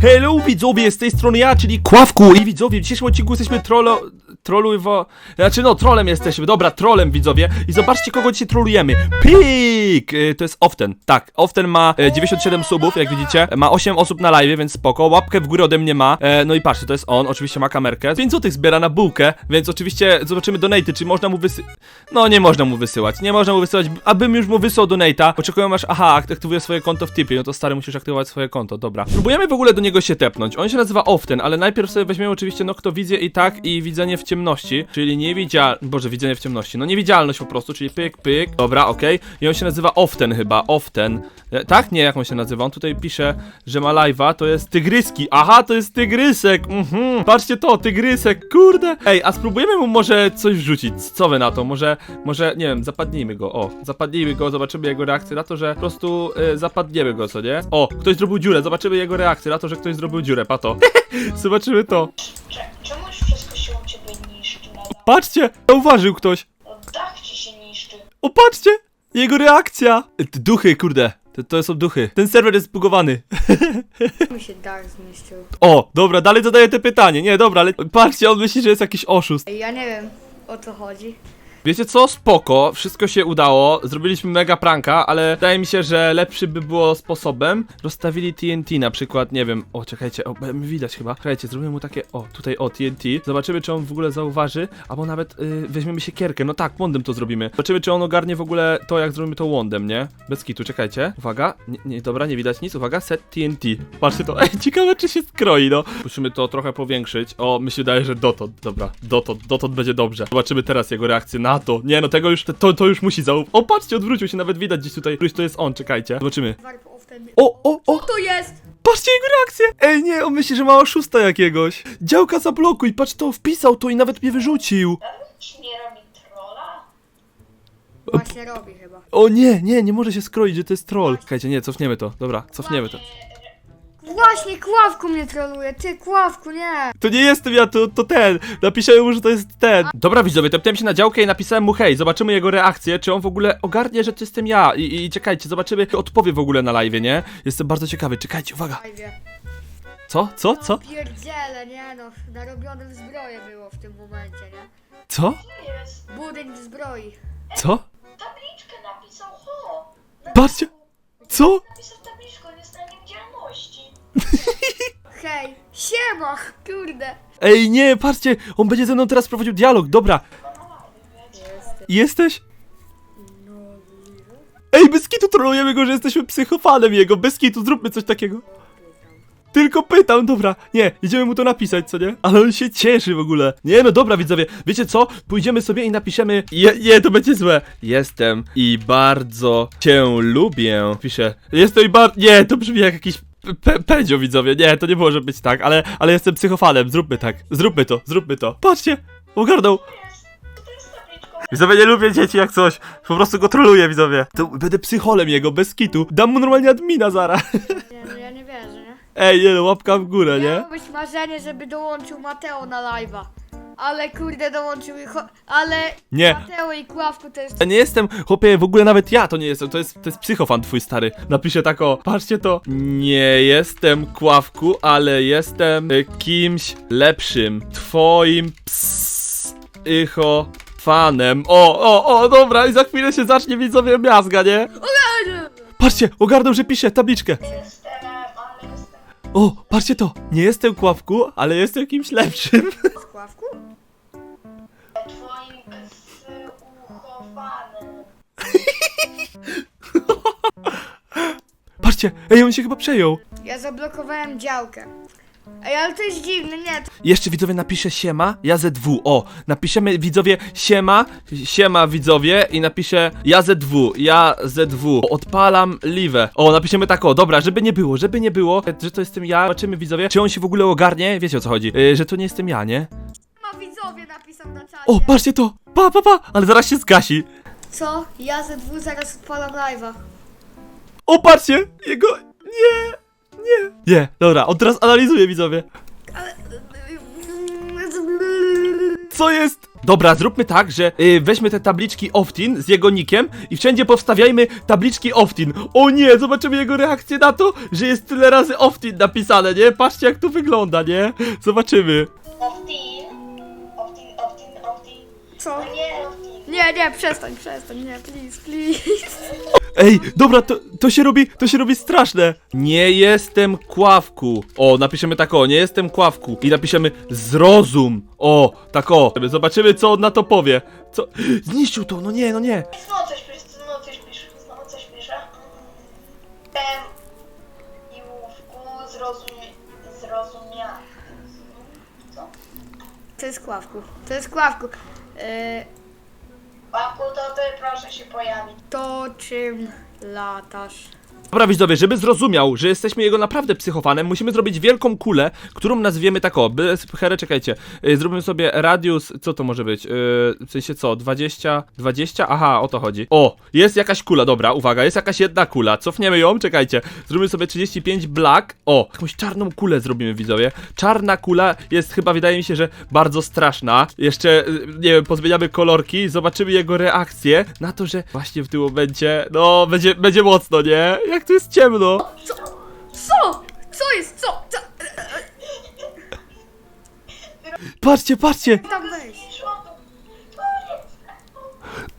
Hello widzowie, z tej strony ja, czyli Kławku i widzowie, w dzisiejszym odcinku jesteśmy trollo... Troluwo... Znaczy no, trolem jesteśmy, dobra, trolem widzowie. I zobaczcie kogo dzisiaj trolujemy. Pik! Y, To jest Often, tak, Often ma e, 97 subów, jak widzicie, ma 8 osób na live, więc spoko, łapkę w górę ode mnie ma. E, No i patrzcie, to jest on, oczywiście ma kamerkę. 5 złotych zbiera na bułkę, więc oczywiście zobaczymy donaty, czy można mu wysy... No nie można mu wysyłać, nie można mu wysyłać, abym już mu wysłał donata. Oczekuję aż, aha, aktywuje swoje konto w tipie, no to stary musisz aktywować swoje konto, dobra. Próbujemy w ogóle do niego się tepnąć, on się nazywa Often, ale najpierw sobie weźmiemy oczywiście noktowizję i tak i widzenie w ciemności, czyli niewidzialność, boże, widzenie w ciemności, no niewidzialność po prostu, czyli pyk, pyk, dobra, okej I on się nazywa Often chyba, Often, E, tak? Nie, jak on się nazywa, on tutaj pisze, że ma live'a, to jest tygryski, aha, to jest tygrysek, mhm, patrzcie to, tygrysek, kurde. Ej, a spróbujemy mu może coś wrzucić, co wy na to, może, może, nie wiem, zapadnijmy go, o, zapadnijmy go, zobaczymy jego reakcję na to, że po prostu y, zapadniemy go, co nie? O, ktoś zrobił dziurę, zobaczymy jego reakcję na to, że ktoś zrobił dziurę, pato. Zobaczymy to. Patrzcie, zauważył ktoś. Dach ci się niszczy. O, patrzcie! Jego reakcja! Y, t- Duchy, kurde. To, to są duchy. Ten serwer jest zbugowany. mi się dach zniszczył. O, dobra, dalej zadaję te pytanie. Nie, dobra, ale patrzcie, on myśli, że jest jakiś oszust. Ja nie wiem o co chodzi. Wiecie co? Spoko, wszystko się udało. Zrobiliśmy mega pranka, ale wydaje mi się, że lepszy by było sposobem. Rozstawili TNT na przykład, nie wiem. O, czekajcie, o, mi widać chyba. Czekajcie, zrobimy mu takie, o, tutaj o TNT. Zobaczymy, czy on w ogóle zauważy, albo nawet y, weźmiemy siekierkę. No tak, łądem to zrobimy. Zobaczymy, czy on ogarnie w ogóle to, jak zrobimy to łądem, nie? Bez kitu, czekajcie. Uwaga, nie, nie dobra, nie widać nic. Uwaga, set TNT. Patrzcie to, ej, ciekawe, czy się skroi, no. Musimy to trochę powiększyć. O, mi się wydaje, że dotąd, dobra, dotąd, dotąd będzie dobrze. Zobaczymy teraz jego reakcję na to. Nie, no tego już, to, to już musi zauważyć. O, patrzcie, odwrócił się, nawet widać gdzieś tutaj, któryś to jest on, czekajcie. Zobaczymy. Warp of ten... O, o, o, To jest! patrzcie jego reakcję. Ej, nie, on myśli, że ma oszusta jakiegoś. Działka zablokuj, patrz to, wpisał to i nawet mnie wyrzucił. Ci nie robi trolla? Właśnie robi chyba. O nie, nie, nie może się skroić, że to jest troll. Czekajcie, nie, cofniemy to, dobra, cofniemy to. Właśnie Kławku mnie troluje, ty Kławku, nie! To nie jestem ja, to, to ten. Napiszę mu, że to jest ten. Dobra widzowie, tepnąłem się na działkę i napisałem mu hej, zobaczymy jego reakcję, czy on w ogóle ogarnie, że to jestem ja. I, i czekajcie, zobaczymy, czy odpowie w ogóle na live, nie? Jestem bardzo ciekawy, czekajcie, uwaga. Fajnie. Co? Co? Co? Pierdziele, nie no, narobione w zbroję było w tym momencie, nie? Co? Jest. Budyń zbroi. Co? Tabliczkę napisał, ho! Patrzcie. Co? Hej, siema, kurde! Ej, nie, patrzcie, on będzie ze mną teraz prowadził dialog, dobra. Jesteś? Ej, bez kitu trolujemy go, że jesteśmy psychofanem jego, bez kitu, zróbmy coś takiego. Tylko pytam, dobra, nie, idziemy mu to napisać, co nie? Ale on się cieszy w ogóle. Nie, no dobra, widzowie, wiecie co? Pójdziemy sobie i napiszemy. Je, nie, to będzie złe. Jestem i bardzo cię lubię. Piszę. Jestem i bardzo. Nie, to brzmi jak jakiś. Pe pędzio, widzowie, nie, to nie może być tak, ale, ale jestem psychofanem, zróbmy tak, zróbmy to, zróbmy to. Patrzcie, ogarnął. Widzowie, nie lubię dzieci jak coś, po prostu go troluję, widzowie. To będę psycholem jego, bez kitu, dam mu normalnie admina zara. nie, no ja nie wierzę, nie? Ej, nie no, łapka w górę, nie? Miało być marzenie, żeby dołączył Mateo na live'a. Ale kurde dołączył i cho- ale Nie. Mateo i Kławku to jest Ja nie jestem, chłopie, w ogóle nawet ja to nie jestem, to jest, to jest psychofan twój stary. Napiszę tak o, patrzcie to. Nie jestem kławku, ale jestem y, kimś lepszym. Twoim psycho fanem. O, o, o, dobra, i za chwilę się zacznie widzowie miazga, nie? Patrzcie, ogarnął, że pisze tabliczkę. Jestem O, patrzcie to. Nie jestem kławku, ale jestem kimś lepszym. z Kławku? twoim. Patrzcie, ej, on się chyba przejął. Ja zablokowałem działkę. Ej, ale to jest dziwne, nie? Jeszcze widzowie napiszę siema, ja ZW. O, napiszemy widzowie siema, siema widzowie i napiszę ja ZW, ja ZW. Odpalam live. O, napiszemy tak o, dobra, żeby nie było, żeby nie było, że to jestem ja. Zobaczymy widzowie, czy on się w ogóle ogarnie. Wiecie o co chodzi, yy, że to nie jestem ja, nie? Ma widzowie napisał na czacie. O, patrzcie to, pa, pa, pa, ale zaraz się zgasi. Co? Ja ze dwóch zaraz odpalam live'a. O, patrzcie, jego, nie, nie. Nie, dobra, on teraz analizuje widzowie. Co jest? Dobra, zróbmy tak, że y, weźmy te tabliczki Oftin z jego nickiem i wszędzie powstawiajmy tabliczki Oftin. O nie, zobaczymy jego reakcję na to, że jest tyle razy Oftin napisane, nie? Patrzcie jak to wygląda, nie? Zobaczymy. Oftin. Oftin, oftin, oftin. Co? No nie, oftin. Nie, nie, przestań, przestań, nie, please, please. Ej, dobra, to, to się robi, to się robi straszne. Nie jestem kławku. O, napiszemy tak o, nie jestem kławku. I napiszemy zrozum. O, tak o. Zobaczymy co on na to powie. Co? Zniszczył to, no nie, no nie. Znowu coś pisze, znowu coś pisze, znowu coś pisze. Tem i łówku zrozumie... zrozumiał. Co? To jest kławku, to jest kławku. E, Paku, to ty proszę się pojawić. to czym latasz? Dobra widzowie, żeby zrozumiał, że jesteśmy jego naprawdę psychofanem, musimy zrobić wielką kulę, którą nazwiemy tak o, bez herę, czekajcie, yy, zrobimy sobie radius, co to może być, yy, w sensie co, 20, 20, aha, o to chodzi. O, jest jakaś kula, dobra, uwaga, jest jakaś jedna kula, cofniemy ją, czekajcie, zrobimy sobie 35 black, o, jakąś czarną kulę zrobimy widzowie, czarna kula jest chyba, wydaje mi się, że bardzo straszna, jeszcze, yy, nie wiem, pozmieniamy kolorki, zobaczymy jego reakcję na to, że właśnie w tym momencie, no, będzie, będzie mocno, nie? Tu jest ciemno. Co? Co? Co jest? Co? Co? Patrzcie, patrzcie! Tam. Koniec.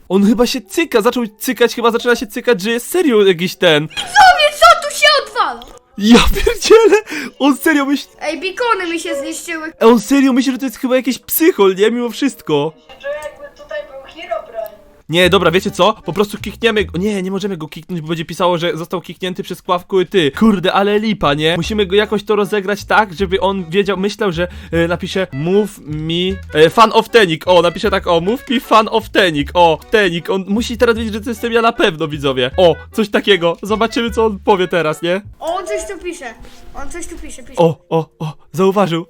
On chyba się cyka, zaczął cykać, chyba zaczyna się cykać, że jest serio jakiś ten. Tobie co tu się odwala? Ja pierdzielę! On serio myśli... Ej, bikony mi się zniszczyły. On serio myśli, że to jest chyba jakiś psychol, nie? Mimo wszystko czuję jakby tutaj był Herobrine. Nie, dobra, wiecie co? Po prostu kikniemy go. Nie, nie możemy go kiknąć, bo będzie pisało, że został kiknięty przez Kławku i ty. Kurde, ale lipa, nie? Musimy go jakoś to rozegrać tak, żeby on wiedział, myślał, że e, napisze move me e, fan of Tenik. O, napisze tak, o, move me fan of Tenik. O, Tenik. On musi teraz wiedzieć, że to jestem ja na pewno, widzowie. O, coś takiego. Zobaczymy, co on powie teraz, nie? On coś tu pisze. On coś tu pisze, pisze. O, o, o, zauważył.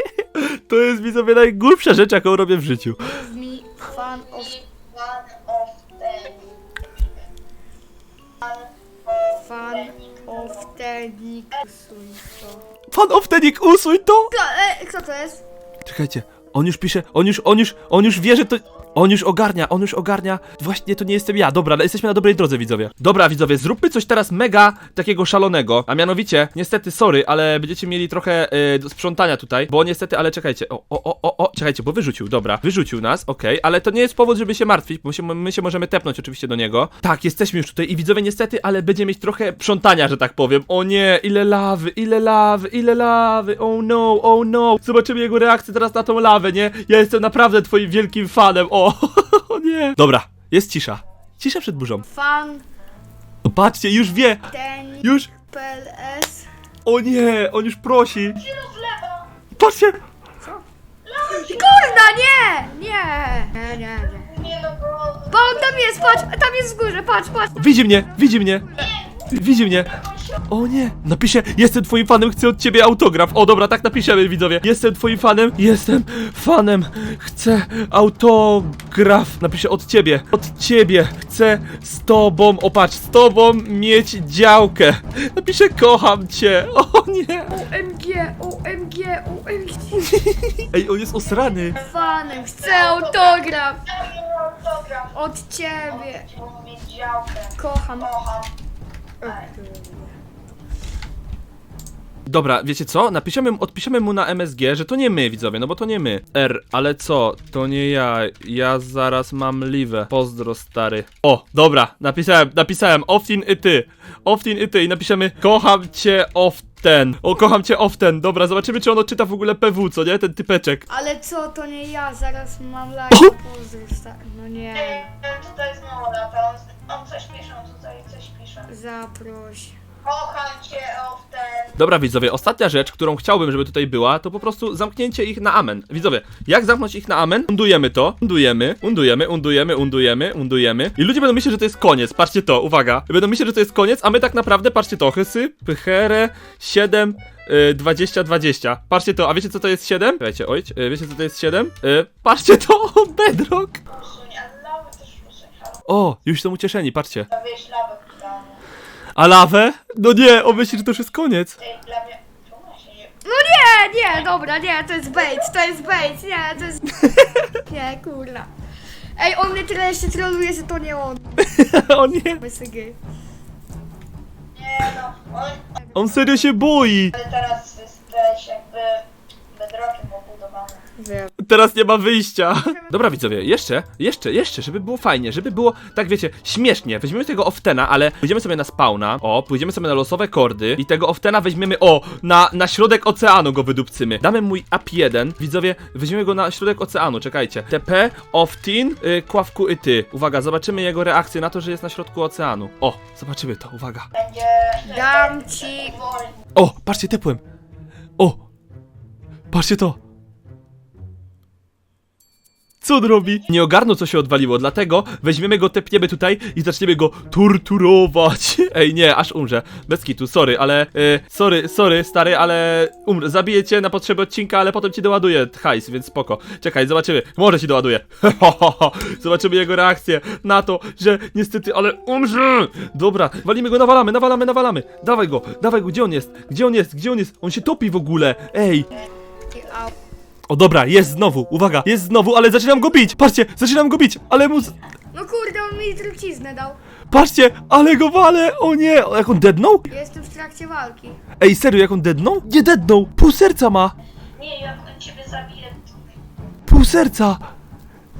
to jest, widzowie, najgłupsza rzecz, jaką robię w życiu. Fan of tenik. Usuń to. Fan of Tenik, usuń to! Kto, e, kto to jest? Czekajcie, on już pisze, on już, on już, on już wie, że to... On już ogarnia, on już ogarnia. Właśnie to nie jestem ja. Dobra, jesteśmy na dobrej drodze, widzowie. Dobra, widzowie, zróbmy coś teraz mega takiego szalonego. A mianowicie, niestety, sorry, ale będziecie mieli trochę do sprzątania tutaj. Bo niestety, ale czekajcie. O, o, o, o, czekajcie, bo wyrzucił, dobra. Wyrzucił nas, okej, ale to nie jest powód, żeby się martwić, bo się, my się możemy tepnąć oczywiście do niego. Tak, jesteśmy już tutaj i widzowie, niestety, ale będzie mieć trochę sprzątania, że tak powiem. O nie, ile lawy, ile lawy, ile lawy. Oh no, oh no. Zobaczymy jego reakcję teraz na tą lawę, nie? Ja jestem naprawdę twoim wielkim fanem. O, o nie. Dobra, jest cisza. Cisza przed burzą. Fan O, patrzcie, już wie. tenik Już. PLS. O nie, on już prosi. Patrzcie. Kurna, nie! Nie! Nie, nie, nie. Nie no. Bo on tam jest, patrz, tam jest w górze, patrz, patrz. Widzi mnie, widzi mnie. Widzi mnie. O nie. Napiszę, jestem twoim fanem, chcę od ciebie autograf. O dobra, tak napiszemy, widzowie. Jestem twoim fanem, jestem fanem, chcę autograf. Napiszę od ciebie, od ciebie. Chcę z tobą, o patrz, z tobą mieć działkę. Napiszę, kocham cię. O nie. OMG, OMG, OMG. Ej, on jest osrany. Fanem, chcę autograf od ciebie. Działkę. Kocham. Dobra, wiecie co? Napiszemy, odpiszemy mu na MSG, że to nie my, widzowie, no bo to nie my. R, ale co? To nie ja. Ja zaraz mam liwę. Pozdro, stary. O, dobra, napisałem, napisałem. Oftin i ty. Oftin i ty. I napiszemy kocham cię often. O, kocham cię often. Dobra, zobaczymy, czy on odczyta w ogóle PW, co nie? Ten typeczek. Ale co, to nie ja, zaraz mam live, pozdrów, sta- no nie. Tutaj znowu lata. On, on coś pisze, on tutaj coś pisze. Zaproś. Kocham cię, often. Dobra, widzowie, ostatnia rzecz, którą chciałbym, żeby tutaj była, to po prostu zamknięcie ich na amen. Widzowie, jak zamknąć ich na amen? Undujemy to, undujemy, undujemy, undujemy, undujemy, undujemy. I ludzie będą myśleć, że to jest koniec. Patrzcie to, uwaga. Będą myśleć, że to jest koniec, a my tak naprawdę, patrzcie to, hysy, pychere, 7, y, 20, 20. Patrzcie to, a wiecie co to jest 7? Wiecie, oj, y, wiecie co to jest 7? Y, patrzcie to, bedrock. Usuń, a lawy też usuń. O, już są ucieszeni, patrzcie. Lawę. A lawę? No nie, on myśli, że to już jest koniec. No nie, nie, dobra, nie, to jest bait, to jest bait, nie, to jest... Nie, kurwa. Ej, on mnie tyle jeszcze troluje, że to nie on. o nie. Nie no, on, on serio się boi. ale teraz jesteś jakby bedrockiem obudowany. Wiem. Teraz nie ma wyjścia. Dobra widzowie, jeszcze, jeszcze, jeszcze, żeby było fajnie, żeby było, tak wiecie, śmiesznie. Weźmiemy tego oftena, ale pójdziemy sobie na spawna, o, pójdziemy sobie na losowe kordy i tego oftena weźmiemy, o, na, na środek oceanu go wydupcymy. Damy mój up 1, widzowie, weźmiemy go na środek oceanu, czekajcie. TP, oftin, y, kławku i ty. Uwaga, zobaczymy jego reakcję na to, że jest na środku oceanu. O, zobaczymy to, uwaga. Będzie... Dam ci... O, patrzcie, tepłem. O, patrzcie to. Co on robi? Nie ogarnął, co się odwaliło, dlatego weźmiemy go, tepniemy tutaj i zaczniemy go torturować. Ej, nie, aż umrze. Bez kitu, sorry, ale... Y, sorry, sorry, stary, ale... Umrę. Zabiję cię na potrzeby odcinka, ale potem ci doładuję hajs, więc spoko. Czekaj, zobaczymy. Może ci doładuję. zobaczymy jego reakcję na to, że niestety, ale umrze. Dobra, walimy go, nawalamy, nawalamy, nawalamy. Dawaj go, dawaj go, gdzie on jest? Gdzie on jest? Gdzie on jest? On się topi w ogóle. Ej. O dobra, jest znowu, uwaga, jest znowu, ale zaczynam go bić, patrzcie, zaczynam go bić, ale mu, z- No kurde, on mi truciznę dał. patrzcie, ale go walę, o nie, o, jak on deadnął? Ja jestem w trakcie walki. Ej, serio, jak on deadnął? Nie deadnął, pół serca ma, Nie, jak on ciebie zabije, pół serca,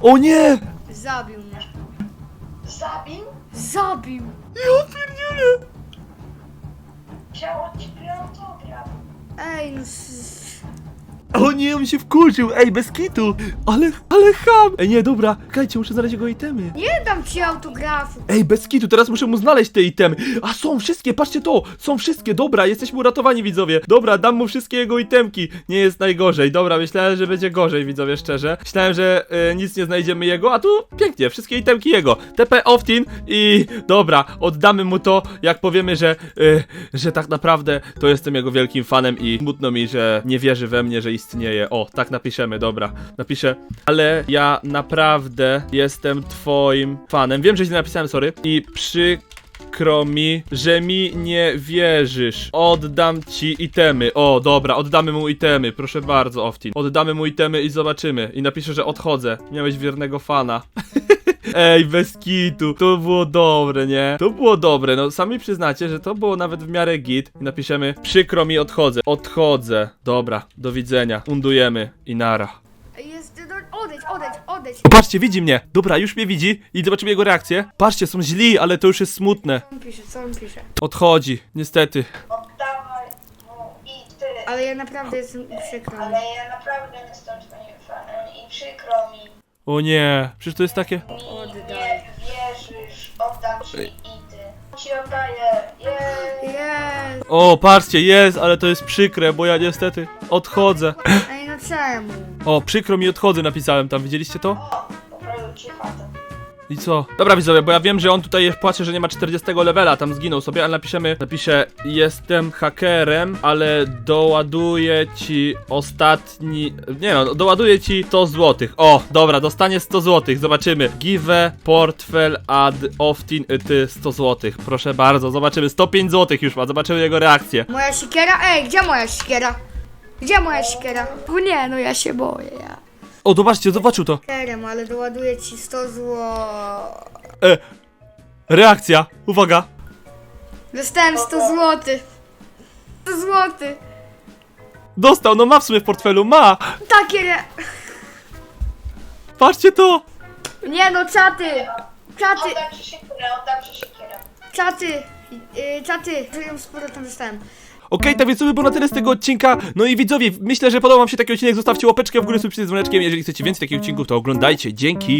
o nie, Zabił mnie. zabił, Zabił! ja pierdzielę, chciał od ciebie autograf. Ej, no... s- o nie, on się wkurzył, ej, bez kitu, ale, ale ham, ej, nie, dobra, czekajcie, muszę znaleźć jego itemy. Nie dam ci autografu. Ej, bez kitu, teraz muszę mu znaleźć te itemy. A są wszystkie, patrzcie to! Są wszystkie, dobra, jesteśmy uratowani, widzowie. Dobra, dam mu wszystkie jego itemki. Nie jest najgorzej. Dobra, myślałem, że będzie gorzej, widzowie, szczerze. Myślałem, że e, nic nie znajdziemy jego, a tu pięknie, wszystkie itemki jego. TP Oftin i dobra, oddamy mu to, jak powiemy, że, e, że tak naprawdę to jestem jego wielkim fanem i smutno mi, że nie wierzy we mnie, że istnieje. O, tak napiszemy, dobra. Napiszę, ale ja naprawdę jestem twoim fanem. Wiem, że źle napisałem, sorry. I przykro mi, że mi nie wierzysz. Oddam ci itemy. O, dobra, oddamy mu itemy. Proszę bardzo, Oftin. Oddamy mu itemy i zobaczymy. I napiszę, że odchodzę. Miałeś wiernego fana. Ej, bez kitu. To było dobre, nie? To było dobre. No, sami przyznacie, że to było nawet w miarę git. I napiszemy, przykro mi, odchodzę. Odchodzę. Dobra, do widzenia. Undujemy i nara. Jest... No, odejdź, odejdź, odejdź. Patrzcie, widzi mnie. Dobra, już mnie widzi i zobaczymy jego reakcję. Patrzcie, są źli, ale to już jest smutne. Co on pisze, co on pisze? Odchodzi, niestety. Oddawaj mu i ty. Ale ja naprawdę jestem przykro. mi. Ale ja naprawdę jestem twoim fanem i przykro mi. O nie, przecież to jest takie... Mi Oddaj. nie wierzysz, oddam ci oddaję, jej. Jest. O, patrzcie, jest, ale to jest przykre, bo ja niestety odchodzę. Ej, no czemu? O, przykro mi odchodzę, napisałem tam, widzieliście to? O, poprawił ci chatę. I co? Dobra widzowie, bo ja wiem, że on tutaj płacze, że nie ma 40 levela, tam zginął sobie, ale napiszemy, napiszę, jestem hakerem, ale doładuję ci ostatni, nie no, doładuję ci 100 złotych. O, dobra, dostanie 100 złotych, zobaczymy. Give portfel ad oftin ty 100 złotych, proszę bardzo, zobaczymy, 105 złotych już ma, zobaczymy jego reakcję. Moja siekiera? Ej, gdzie moja siekiera? Gdzie moja siekiera? O nie, no ja się boję, ja. O, zobaczcie, zobaczył to. Kerem, ale doładuję ci 100 zł. E, reakcja, uwaga. Dostałem 100 zł. 100 zł. Dostał, no ma w sumie w portfelu, ma. Takie re... Patrzcie to. Nie no, czaty. Czaty, Oddam ci siekierę, oddam ci siekierę. czaty. Yy, czaty. Żyją sporo tam dostałem. Okej, tak więc to by było na tyle z tego odcinka. No i widzowie, myślę, że podobał wam się taki odcinek. Zostawcie łapeczkę w górę, subskrypcję z dzwoneczkiem. Jeżeli chcecie więcej takich odcinków, to oglądajcie. Dzięki.